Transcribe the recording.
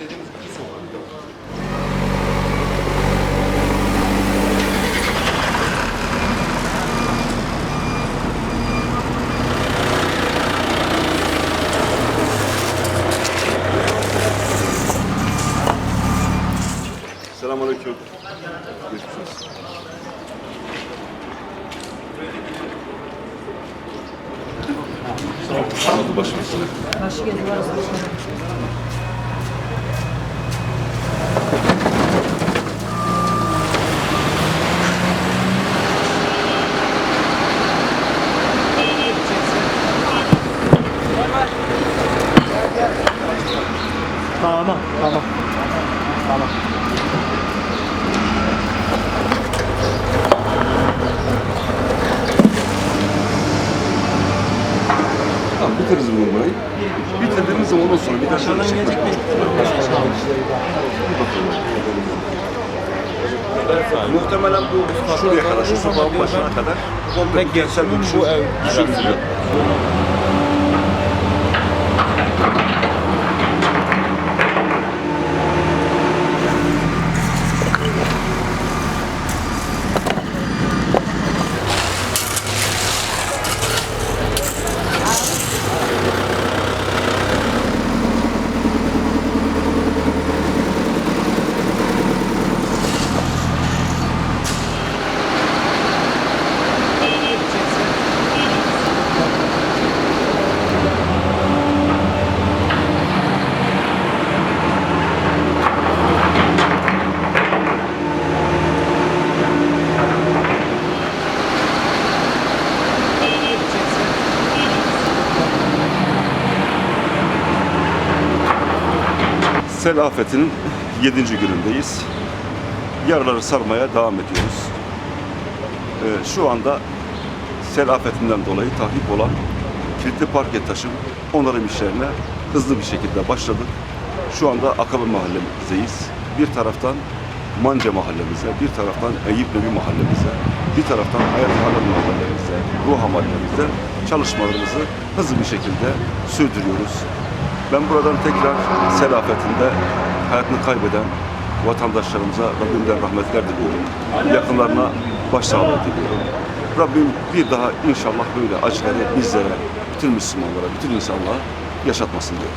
dediğimiz iki sokak. Selamünaleyküm. Geçmiş olsun. Sağ başımız. Başı gözü Tamam, tamam. Tamam. Bitiririz bunu burayı. Bitirdiğimiz zaman ondan sonra bir daha şöyle çekmek Muhtemelen bu şuraya kadar, şu sokağın başına kadar komple bir kentsel dönüşüm düşünülüyor. Sel afetinin 7. günündeyiz. Yaraları sarmaya devam ediyoruz. Ee, şu anda sel afetinden dolayı tahrip olan kilitli parke taşın onarım işlerine hızlı bir şekilde başladık. Şu anda Akabe mahallemizdeyiz. Bir taraftan Manca mahallemize, bir taraftan Eyüp Nebi mahallemize, bir taraftan Hayat Hanım mahallemize, Ruha mahallemizde çalışmalarımızı hızlı bir şekilde sürdürüyoruz. Ben buradan tekrar selafetinde hayatını kaybeden vatandaşlarımıza Rabbimden rahmetler diliyorum. Yakınlarına başsağlığı diliyorum. Rabbim bir daha inşallah böyle acıları bizlere, bütün Müslümanlara, bütün insanlara yaşatmasın diyorum.